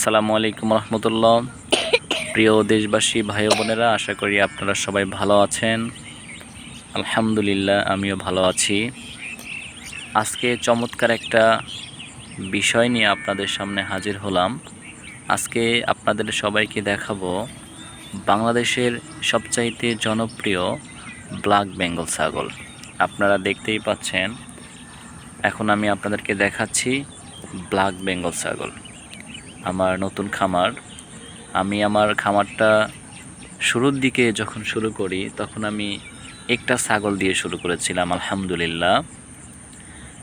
আসসালামু আলাইকুম রহমতুল্লাহ। প্রিয় দেশবাসী, ভাই বোনেরা, আশা করি আপনারা সবাই ভালো আছেন। আলহামদুলিল্লাহ, আমিও ভালো আছি। আজকে চমৎকার একটা বিষয় নিয়ে আপনাদের সামনে হাজির হলাম। আজকে আপনাদের সবাইকে দেখাবো বাংলাদেশের সবচাইতে জনপ্রিয় ব্ল্যাক বেঙ্গল ছাগল। আপনারা দেখতেই পাচ্ছেন। এখন আমি আপনাদেরকে দেখাচ্ছি ব্ল্যাক বেঙ্গল ছাগল। আমার নতুন খামার আমি আমার খামারটা শুরুর দিকে যখন শুরু করি তখন আমি একটা ছাগল দিয়ে শুরু করেছিলাম আলহামদুলিল্লাহ।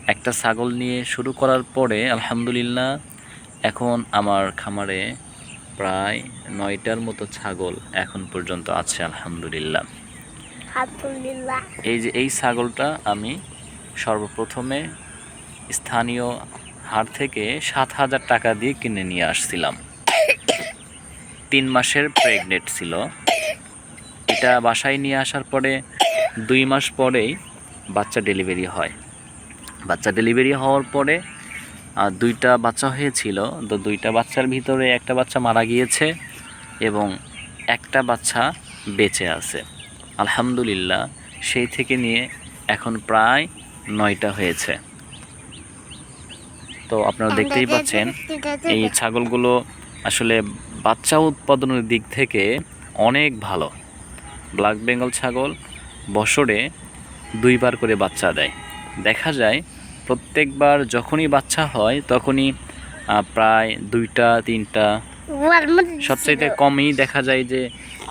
একটা ছাগল নিয়ে শুরু করার পরে আলহামদুলিল্লাহ এখন আমার খামারে প্রায় নয়টার মতো ছাগল এখন পর্যন্ত আছে আলহামদুলিল্লাহ। এই যে এই ছাগলটা আমি সর্বপ্রথমে স্থানীয় হাট থেকে সাত হাজার টাকা দিয়ে কিনে নিয়ে আসছিলাম। তিন মাসের প্রেগনেন্ট ছিল। এটা বাসায় নিয়ে আসার পরে দুই মাস পরেই বাচ্চা ডেলিভারি হয়। বাচ্চা ডেলিভারি হওয়ার পরে দুইটা বাচ্চা হয়েছিল। তো দুইটা বাচ্চার ভিতরে একটা বাচ্চা মারা গিয়েছে এবং একটা বাচ্চা বেঁচে আছে। আলহামদুলিল্লাহ, সেই থেকে নিয়ে এখন প্রায় নয়টা হয়েছে। তো আপনারা দেখতেই পাচ্ছেন এই ছাগলগুলো আসলে বাচ্চা উৎপাদনের দিক থেকে অনেক ভালো। ব্ল্যাক বেঙ্গল ছাগল বছরে দুইবার করে বাচ্চা দেয়। দেখা যায় প্রত্যেকবার যখনই বাচ্চা হয় তখনই প্রায় দুইটা তিনটা সবচাইতে কমই দেখা যায় যে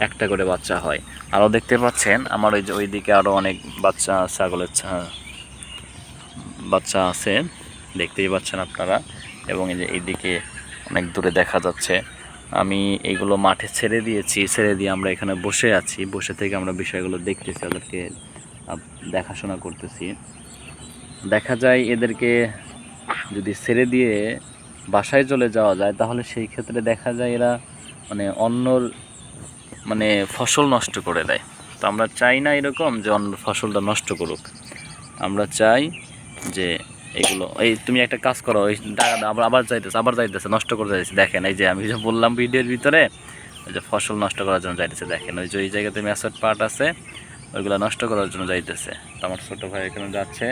একটা করে বাচ্চা হয়। আরও দেখতে পাচ্ছেন আমার ওই যে ওইদিকে আরও অনেক বাচ্চা ছাগলের বাচ্চা আছে। দেখতেই পাচ্ছেন আপনারা। এবং এই যে এইদিকে অনেক দূরে দেখা যাচ্ছে। আমি এইগুলো মাঠে ছেড়ে দিয়েছি, ছেড়ে দিয়ে আমরা এখানে বসে আছি। বসে থেকে আমরা বিষয়গুলো দেখতেছি, ওদেরকে দেখাশোনা করতেছি। দেখা যায় এদেরকে যদি ছেড়ে দিয়ে বাসায় চলে যাওয়া যায়, তাহলে সেই ক্ষেত্রে দেখা যায় এরা মানে অন্যর মানে ফসল নষ্ট করে দেয়। তো আমরা চাই না এরকম যে অন্য ফসলটা নষ্ট করুক। আমরা চাই যে এগুলো। এই তুমি একটা কাজ করো ওই টাকা আবার আবার যাইতেছে আবার যাইতেছে, নষ্ট করে যাইতেছে। দেখেন, এই যে আমি যে বললাম ভিডিওর ভিতরে, ওই যে ফসল নষ্ট করার জন্য যাইতেছে, দেখেন, ওই যে, ওই জায়গাতে ম্যাসেট পার্ট আছে, ওইগুলো নষ্ট করার জন্য যাইতেছে। তো আমার ছোটো ভাই এখানে যাচ্ছে,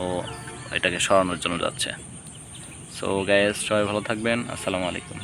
ও এটাকে সরানোর জন্য যাচ্ছে। সো গ্যাস সবাই ভালো থাকবেন, আসসালামু আলাইকুম।